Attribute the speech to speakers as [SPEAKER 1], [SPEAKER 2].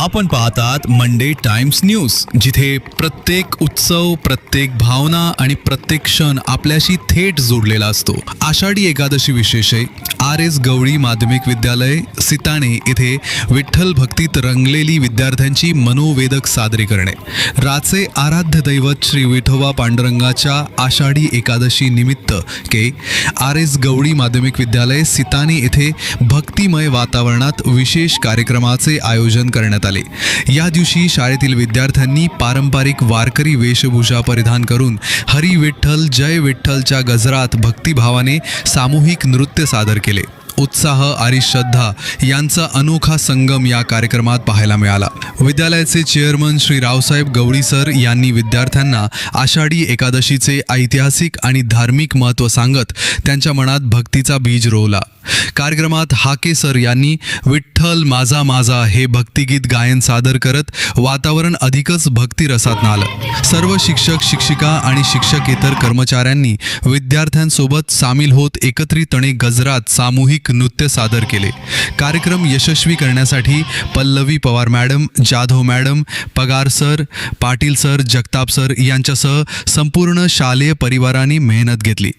[SPEAKER 1] आपण पाहतात Monday times news जिथे प्रत्येक उत्सव प्रत्येक भावना आणि प्रत्येक क्षण आपल्याशी थेट जोडलेला असतो. आषाढी एकादशी विशेष आहे आर एस गवळी माध्यमिक विद्यालय सिताणे येथे विठ्ठल भक्तीत रंगलेली विद्यार्थ्यांची मनोवेदक सादरीकरणे राचे आराध्य दैवत श्री विठोबा पांडुरंगाच्या आषाढी एकादशी निमित्त के आर एस गवळी माध्यमिक विद्यालय सिताणे येथे भक्तिमय वातावरणात विशेष कार्यक्रमाचे आयोजन करण्यात आले. या दिवशी शाळेतील विद्यार्थ्यांनी पारंपरिक वारकरी वेशभूषा परिधान करून हरी विठ्ठल जय विठ्ठलच्या गजरात भक्तिभावाने सामूहिक नृत्य सादर केले. उत्साह आणि श्रद्धा यांचा अनोखा संगम या कार्यक्रमात पाहायला मिळाला. विद्यालयाचे चेअरमन श्री रावसाहेब गवळी सर यांनी विद्यार्थ्यांना आषाढी एकादशीचे ऐतिहासिक आणि धार्मिक महत्त्व सांगत त्यांच्या मनात भक्तीचा बीज रोवला. कार्यक्रमात हाके सर यांनी विठ्ठल माझा माझा हे भक्तिगीत गायन सादर करत वातावरण अधिकच भक्तिरसात आलं सर्व शिक्षक शिक्षिका आणि शिक्षकेतर कर्मचाऱ्यांनी विद्यार्थ्यांसोबत सामील होत एकत्रितपणे गजरात सामूहिक नृत्य सादर केले. कार्यक्रम यशस्वी करण्यासाठी Pallavi Pawar madam Jadhav madam Pagar sir Patil sir Jagtap sir यांच्यासह संपूर्ण शालेय परिवाराने मेहनत घेतली.